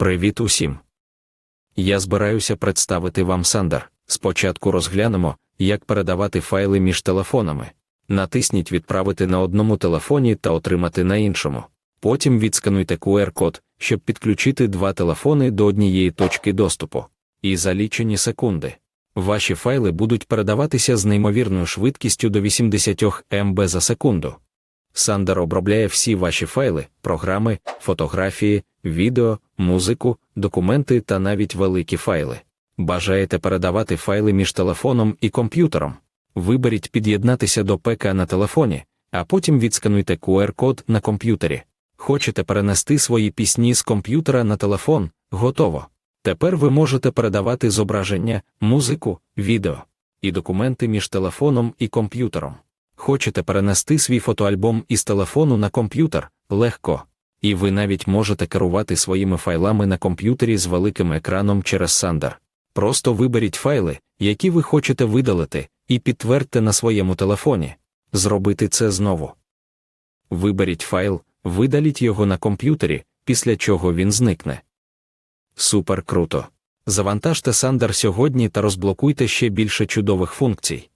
Привіт усім! Я збираюся представити вам Sander. Спочатку розглянемо, як передавати файли між телефонами. Натисніть Відправити на одному телефоні та отримати на іншому. Потім відскануйте QR-код, щоб підключити два телефони до однієї точки доступу. І за лічені секунди. Ваші файли будуть передаватися з неймовірною швидкістю до 80 МБ за секунду. Sander обробляє всі ваші файли, програми, фотографії, відео, музику, документи та навіть великі файли. Бажаєте передавати файли між телефоном і комп'ютером? Виберіть під'єднатися до ПК на телефоні, а потім відскануйте QR-код на комп'ютері. Хочете перенести свої пісні з комп'ютера на телефон? Готово. Тепер ви можете передавати зображення, музику, відео і документи між телефоном і комп'ютером. Хочете перенести свій фотоальбом із телефону на комп'ютер легко. І ви навіть можете керувати своїми файлами на комп'ютері з великим екраном через Sander. Просто виберіть файли, які ви хочете видалити, і підтвердьте на своєму телефоні. Зробити це знову. Виберіть файл, видаліть його на комп'ютері, після чого він зникне. Супер круто. Завантажте Sander сьогодні та розблокуйте ще більше чудових функцій.